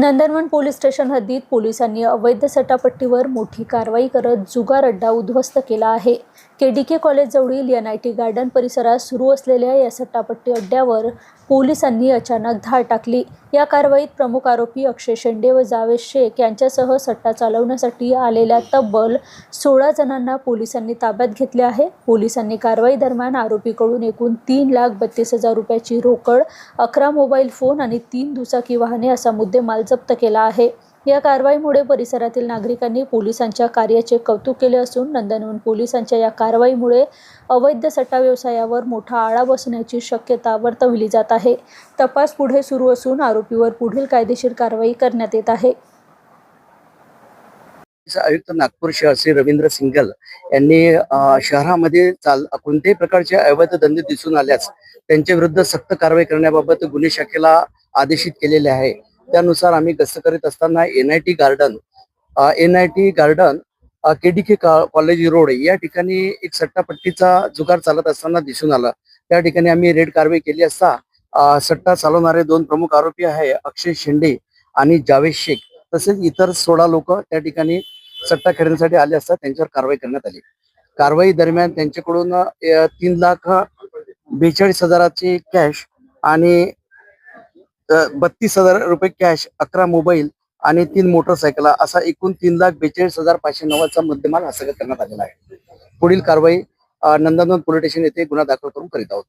नंदनवन police station हद्दीत पोलिसांनी अवैध सटापट्टीवर मोठी कारवाई करत जुगार अड्डा उद्ध्वस्त केला आहे. के कॉलेजजवळील एन आय टी गार्डन परिसरात सुरू असलेल्या या सट्टापट्टी अड्ड्यावर पोलिसांनी अचानक धाड टाकली. या कारवाईत प्रमुख आरोपी अक्षय शेंडे व जावेद शेख यांच्यासह सट्टा चालवण्यासाठी आलेल्या तब्बल सोळा जणांना पोलिसांनी ताब्यात घेतले आहे. पोलिसांनी कारवाई दरम्यान आरोपीकडून एकूण तीन लाख बत्तीस हजार रुपयाची रोकड अकरा मोबाईल फोन आणि तीन दुचाकी वाहने असा मुद्देमाल जप्त केला आहे. या कारवाईमुळे परिसरातील नागरिकांनी पोलिसांच्या कार्याचे कौतुक केले असून नंदनवन पोलिसांच्या या कारवाईमुळे अवैध सट्टा व्यवसायावर मोठा आळा बसण्याची शक्यता वर्तवली जात आहे. तपास पुढे सुरू असून आरोपीवर पुढील कायदेशीर कारवाई करण्यात येत आहे. आयुक्त नागपूर शहर श्री रवींद्र सिंगल यांनी शहरामध्ये चाल कोणत्याही प्रकारचे अवैध धंदे दिसून आल्यास त्यांच्या विरुद्ध सक्त कारवाई करण्याबाबत गुन्हे शाखेला आदेशित केलेले आहे. त्यानुसार आम्ही गस्त करीत असताना N I T garden N I T garden KDK college road या ठिकाणी एक सट्टापट्टीचा जुगार चालत असताना दिसून आला. त्या ठिकाणी आम्ही रेड कारवाई केली असता सट्टा चालवणारे दोन प्रमुख आरोपी आहे अक्षय शेंडे आणि जावेद शेख. तसेच इतर सोळा लोक त्या ठिकाणी सट्टा खेळण्यासाठी आले असता त्यांच्यावर कारवाई करण्यात आली. कारवाई दरम्यान त्यांच्याकडून तीन लाख बेचाळीस हजाराची कॅश आणि बत्तीस हजार रुपये कॅश अकरा मोबाईल आणि तीन मोटरसायकल असा एकूण तीन लाख बेचाळीस हजार पाचशे नव्वदचा मुद्देमाल हस्तगत करण्यात आलेला आहे. पुढील कारवाई नंदनवन पोलीस स्टेशन येथे गुन्हा दाखल करून करीत आहोत.